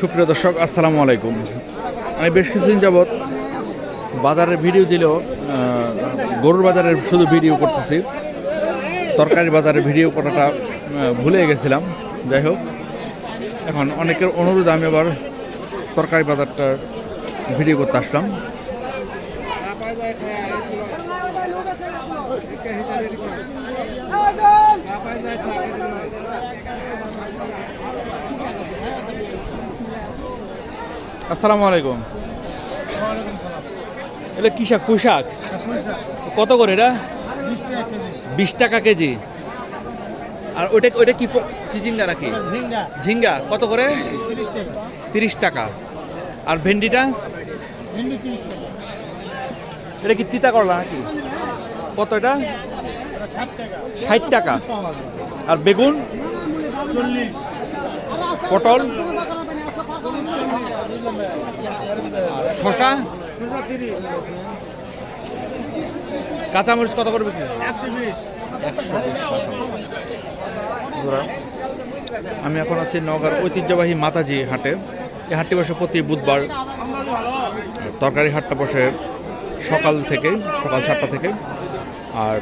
সুপ্রিয় দর্শক, আসসালামু আলাইকুম। আমি বেশ কিছুদিন যাবৎ বাজারের ভিডিও দিলেও গরুর বাজারের শুধু ভিডিও করতেছি। তরকারি বাজারের ভিডিও করাটা ভুলে গেছিলাম। যাই হোক, এখন অনেকের অনুরোধ আমি আবার তরকারি বাজারটার ভিডিও করতে আসলাম। আসসালামু আলাইকুম। এটা কি শাক? পুঁই শাক? কত করে এটা? বিশ টাকা কেজি। আর ওইটা ওইটা কি সিজিঙ্গা নাকি? ঝিঙ্গা। কত করে? তিরিশ টাকা। আর ভেন্ডিটা? এটা কি তিতা করলা নাকি? কত এটা? ষাট টাকা। আর বেগুন? চল্লিশ পটল? শশা কাঁচামরিচ কত করে বিক্রি একশো বিশ। আমি এখন আছি নগর ঐতিহ্যবাহী মাতাজি হাটে। এই হাটটি বসে প্রতি বুধবার। তরকারি হাটটা বসে সকাল থেকে সকাল সাতটা থেকে আর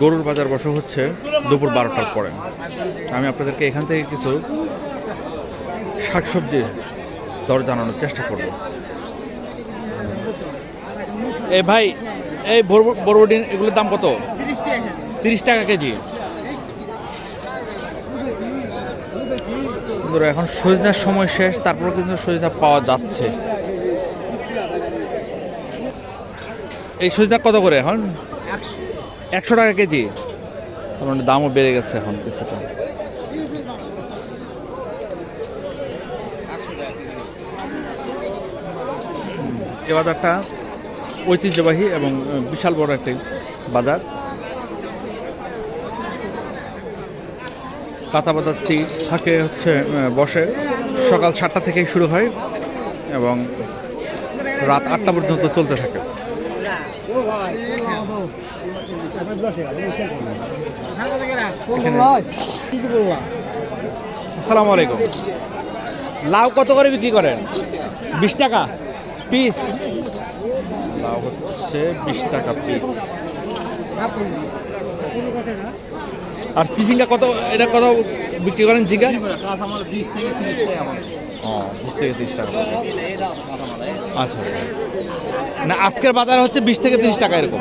গরুর বাজার বসে হচ্ছে দুপুর বারোটার পরে। আমি আপনাদেরকে এখান থেকে কিছু শাকসবজির দর জানানোর চেষ্টা করব। এ ভাই এই বরবটি এগুলোর দাম কত? তিরিশ টাকা কেজি। বন্ধুরা, এখন সজনার সময় শেষ তারপরে কিন্তু সজনা পাওয়া যাচ্ছে। এই সজনা কত করে এখন? একশো। একশো টাকা কেজি। তার মানে দামও বেড়ে গেছে এখন কিছুটা। এ বাজারটা ঐতিহ্যবাহী এবং বিশাল বড় একটি বাজার। কাঁচা বাজারটি থাকে হচ্ছে বসে। সকাল সাতটা থেকেই শুরু হয় এবং রাত আটটা পর্যন্ত চলতে থাকে। আসসালামু আলাইকুম। লাউ কত করে বিক্রি করেন? বিশ টাকা? পিস লাউ হচ্ছে বিশ টাকা পিস আর সিজিঙ্গা কত এটা কত বিক্রি করেন জিঙ্গা বিশ থেকে তিরিশ টাকা ও বিশ থেকে তিরিশ টাকা আচ্ছা। না আজকের বাজার হচ্ছে বিশ থেকে তিরিশ টাকা এরকম।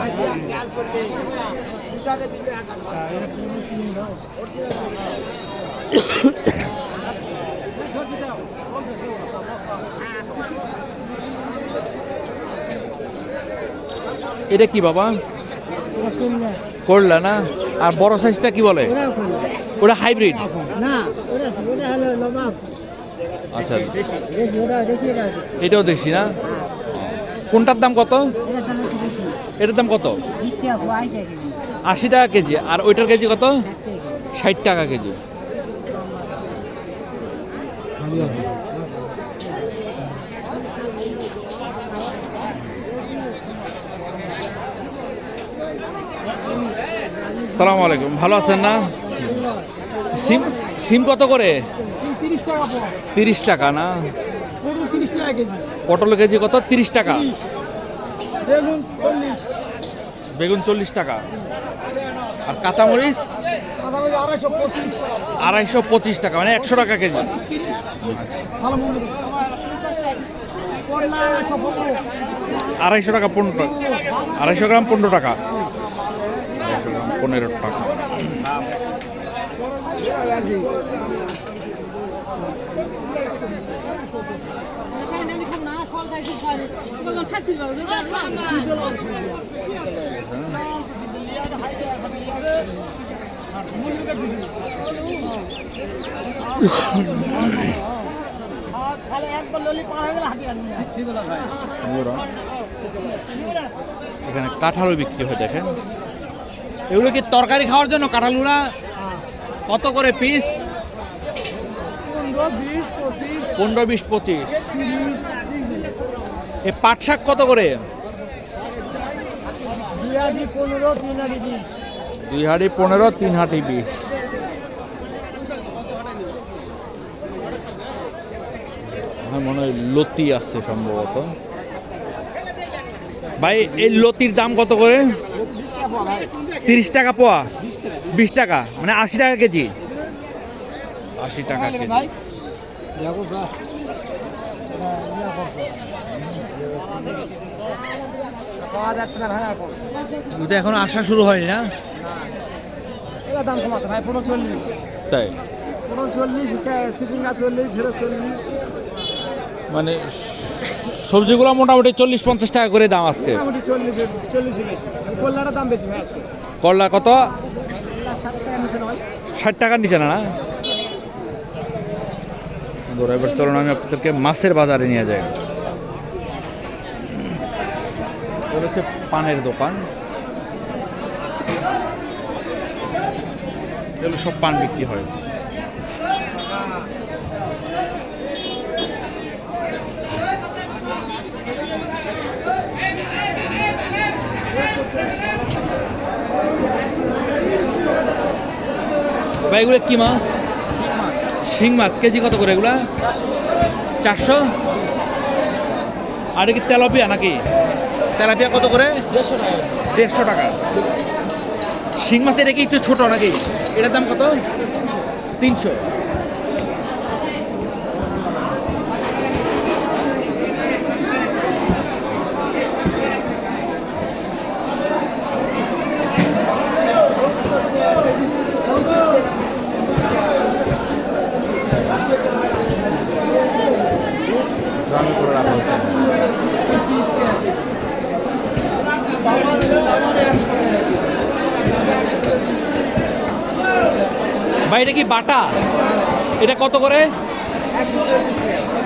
এটা কি বাবা? করলা না? আর বড় সাইজটা কি বলে? ওটা হাইব্রিড আচ্ছা। এটাও দেখছি না? কোনটার দাম কত? এটার দাম কত? আশি টাকা কেজি। আর ওইটার কেজি কত? ষাট টাকা কেজি। সালাম আলাইকুম। ভালো আছেন না? সিম সিম কত করে? তিরিশ টাকা না? পটল কেজি। কত? তিরিশ টাকা। বেগুন চল্লিশ। টাকা। আর কাঁচামরিচ? আড়াইশো পঁচিশ। টাকা মানে একশো টাকা কেজি। আড়াইশো টাকা পনেরো টাকা। আড়াইশো গ্রাম পনেরো টাকা। পনেরো টাকা। এখানে কাঁঠালও বিক্রি হয় দেখেন। এগুলো কি তরকারি খাওয়ার জন্য? কাঁঠালগুলা? কত করে পিস পনেরো বিশ পঁচিশ। এ পাট শাক কত করে? দুই হাঁড়ি পনেরো তিন হাঁড়ি বিশ। হ্যাঁ মনে হয় লতি আসছে সম্ভবত। ভাই এই লতির দাম কত করে? তিরিশ টাকা পোয়া। বিশ টাকা মানে আশি টাকা কেজি। আশি টাকা কেজি। ওটা এখন আসা শুরু হয়নি না? দাম কম আছে ভাই পনেরো চল্লিশ তাই? পনেরো চল্লিশ চল্লিশ চল্লিশ মানে সবজিগুলো মোটামুটি চল্লিশ পঞ্চাশ টাকা করে দাম আজকে। চল্লিশ চল্লিশই বেশি দাম বেশি করলা কত? ষাট টাকার নিচে না এবার চলুন আমি আপনাদেরকে মাছের বাজারে নিয়ে যাই। হচ্ছে পানের দোকান। এগুলো সব পান বিক্রি হয়। ভাই এগুলো কি মাছ? শিং মাছ। কেজি কত করে এগুলা? চারশো? আর কি তেলাপিয়া নাকি? তেলাপিয়া কত করে? দেড়শো টাকা। দেড়শো টাকা। শিং মাছ এটা কি একটু ছোট নাকি? এটার দাম কত? তিনশো রান্না করে রাখা হয়েছে ভাই এটা কি বাটা? এটা কত করে?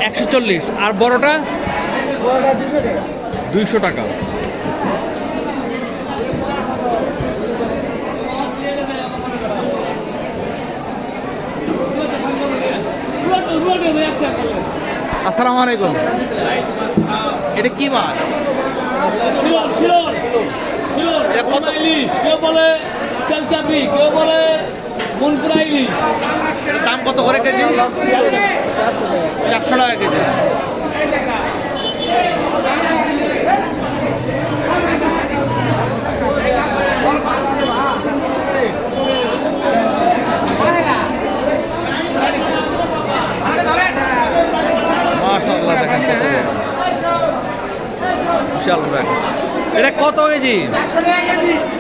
একশো চল্লিশ। আর বড়টা? দুইশো টাকা। আসসালামু আলাইকুম। এটা কি মাছ? এটা কত? কেউ বলে কেউ বলে মনপুরা ইলিশ। দাম কত করে কেজি? চারশো টাকা কেজি। এটা কত কেজি।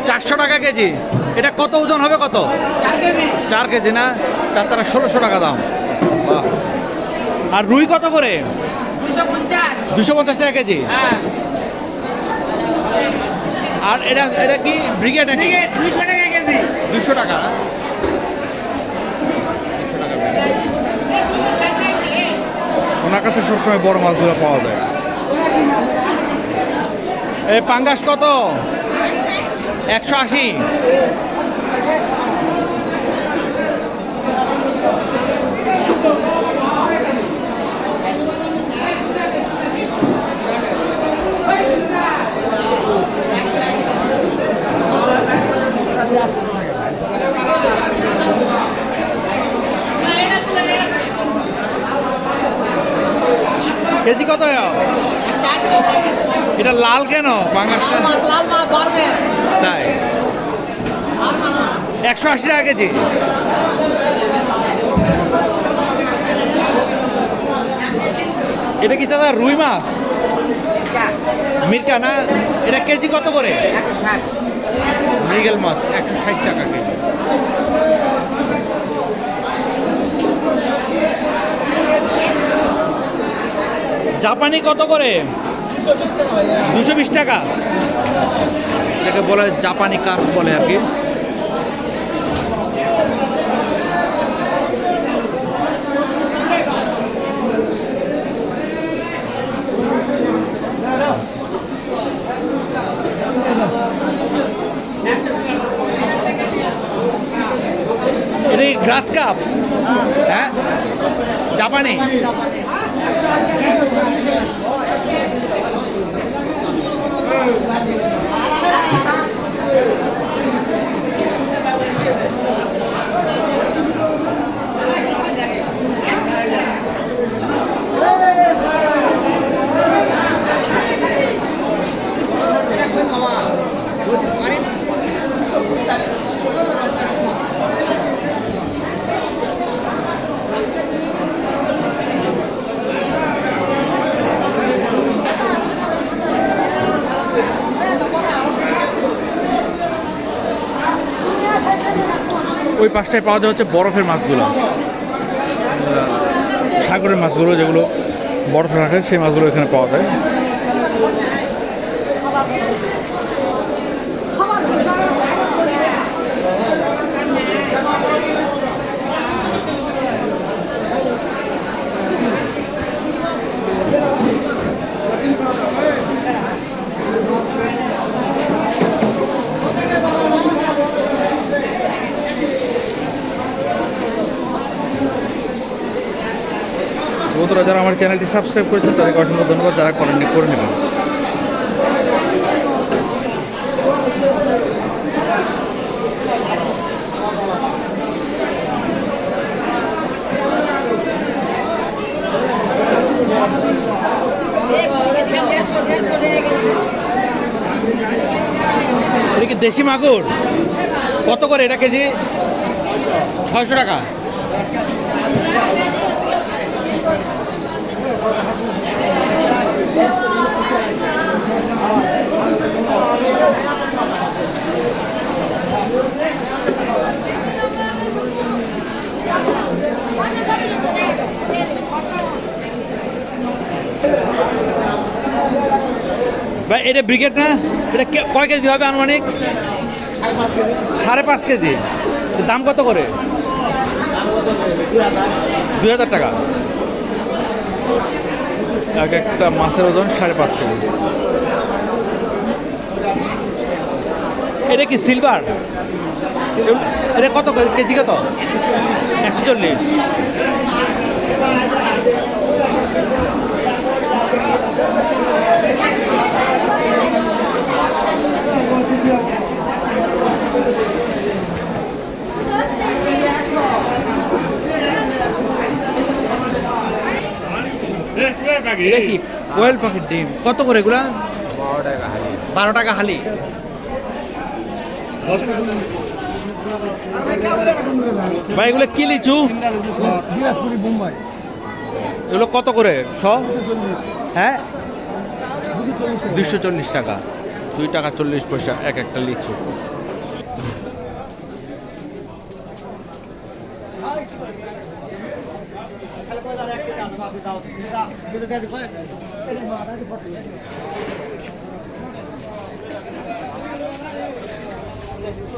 চারশো টাকা কেজি। এটা কত ওজন হবে কত? চার কেজি না? চার চারা ষোলোশো টাকা দাম। আর রুই কত করে? দুশো পঞ্চাশ টাকা কেজি। আর এটা এটা কি ব্রিগেড নাকি? দুশো টাকা কেজি। দুশো টাকা? না? 200 টাকা brigade। ওনার কাছে সবসময় বড় মাছগুলো পাওয়া যায়। এই পাঙ্গাস কত? একশো আশি। কেজি কত এটা লাল কেন? পাঙ্গাসটা লাল মাছ বাড়বে তাই একশো আশি টাকা কেজি। এটা কি চাচা, রুই মাছ? মিরকা না? এটা কেজি কত করে? মৃগেল মাছ, একশো ষাট টাকা কেজি। জাপানি কত করে? দুশো বিশ টাকা। এটাকে বলে জাপানি কার্প বলে আর কি এটা গ্রাস কাপ হ্যাঁ? জাপানি ওই পাশটায় পাওয়া যায় হচ্ছে বরফের মাছগুলো। সাগরের মাছগুলো যেগুলো বরফ রাখে, সেই মাছগুলো এখানে পাওয়া যায়। যারা আমার চ্যানেলটি সাবস্ক্রাইব করেছেন, তাদেরকে অসংখ্য ধন্যবাদ, যারা করেননি, করে নেবেন। এটা কি দেশি মাগুর? কত করে এটা কেজি? ছয়শো টাকা। ভাই, এটা ব্রিগেড না? এটা কয় কেজি হবে আনুমানিক? সাড়ে পাঁচ কেজি। দাম কত করে? দুই হাজার টাকা। এক একটা মাছের ওজন সাড়ে পাঁচ কেজি। এটা কি সিলভার? এটা কত? কেজি কত? একশো চল্লিশ। এটা কি ডিম কত করে এগুলা? বারো টাকা হালি। ভাই, এগুলো কি লিচু? এগুলো কত করে? শ? হ্যাঁ? দুশো চল্লিশ টাকা। দুই টাকা চল্লিশ পয়সা এক একটা লিচু।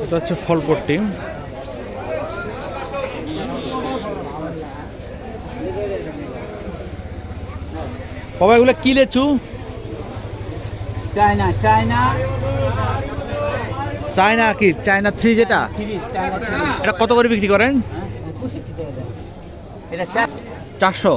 এটা হচ্ছে ফলপট্টি। বাবা এগুলো কি লেচু? China China. চায়না কি? চায়না থ্রি যেটা? এটা কত করে বিক্রি করেন? এটা চারশো।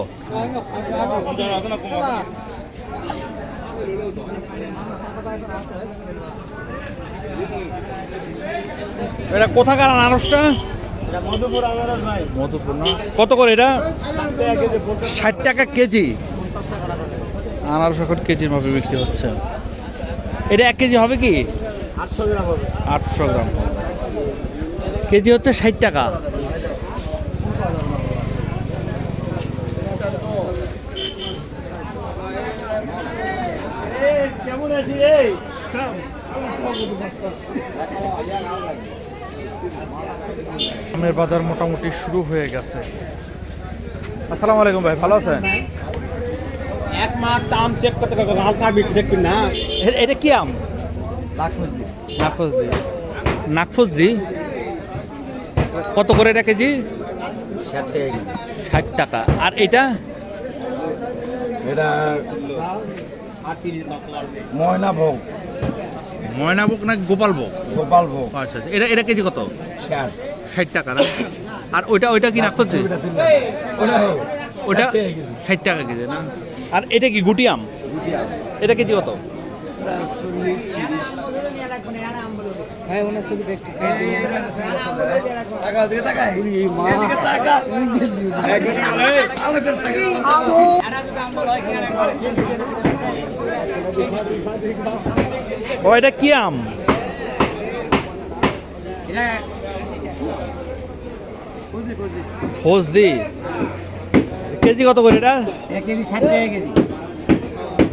এটা কোথাকার আনারসটা? এটা মধুপুর আনারস ভাই। মধুপুর না? কত করে এটা? ষাট টাকা কেজি। আনারস এখন কেজির মাপে বিক্রি হচ্ছে। এটা এক কেজি হবে কি? আটশো গ্রাম হবে। আটশো গ্রাম কেজি হচ্ছে ষাট টাকা। কেমন আছি এই আমের বাজার মোটামুটি শুরু হয়ে গেছে। আসসালামু আলাইকুম ভাই ভালো আছেন? এক মাস দাম চেক করতে পারব হালকা বিক্রি দেখবেন না। এটা কি আম? কত করে এটা কেজি? ষাট টাকা আর এটা? এটা ময়না ভোগ। ময়নাভোগ না গোপাল ভোগ? গোপাল ভোগ। আচ্ছা আচ্ছা। এটা এটা কেজি কত? ষাট। টাকা না? আর ওইটা ওইটা কি নাকফজলি। ওটা ষাট টাকা কেজি না? আর এটা কি গুটি আম এটা কেজি কত হ্যাঁ ও এটা কি আম ফজলি কেজি কত করে এটা? এক কেজি ষাট টাকা কেজি।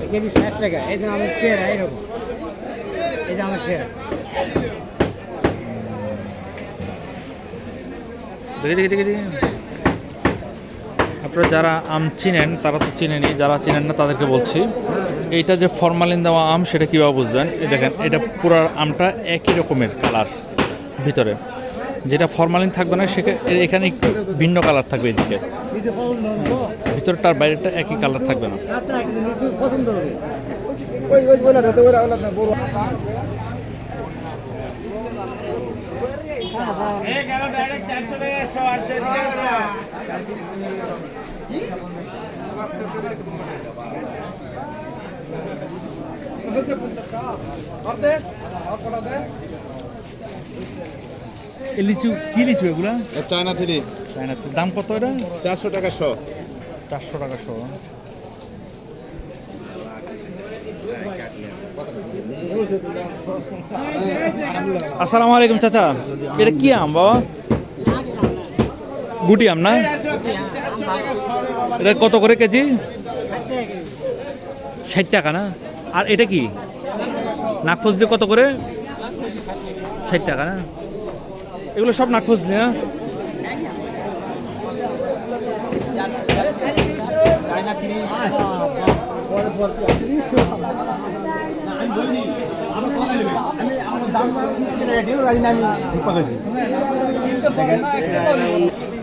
এক কেজি ষাট টাকা। এই যে আমার চেহারা এইরকম। এই যে আমার চেহারা। দেখি দেখি দেখি দেখি। আপনারা যারা আম চিনেন তারা তো চিনেনি যারা চিনেন না তাদেরকে বলছি। এইটা যে ফরমালিন দেওয়া আম সেটা কীভাবে বুঝবেন? এই দেখেন এটা পুরো আমটা একই রকমের কালার ভিতরে। যেটা ফরমালিন থাকবে না সেখানে এখানে একটু ভিন্ন কালার থাকবে এদিকে। ভিতরটার বাইরেটা একই কালার থাকবে না একটু পছন্দ হবে ওই ওই ওই না ওই ওই না বড় এই লিচু কি লিচু এগুলা? চায়না থ্রি চায়না তো দাম কত এটা? চারশো টাকা শো। চারশো টাকা শো। আসসালামু আলাইকুম চাচা। এটা কি আম বাবা? গুটি আম না? এটা কত করে কেজি? ষাট টাকা না? আর এটা কি? দিয়ে কত করে? ষাট টাকা না? এগুলো সব নাকফুজ দিয়ে না খুঁজলি হ্যাঁ আমি আমার দাম আমি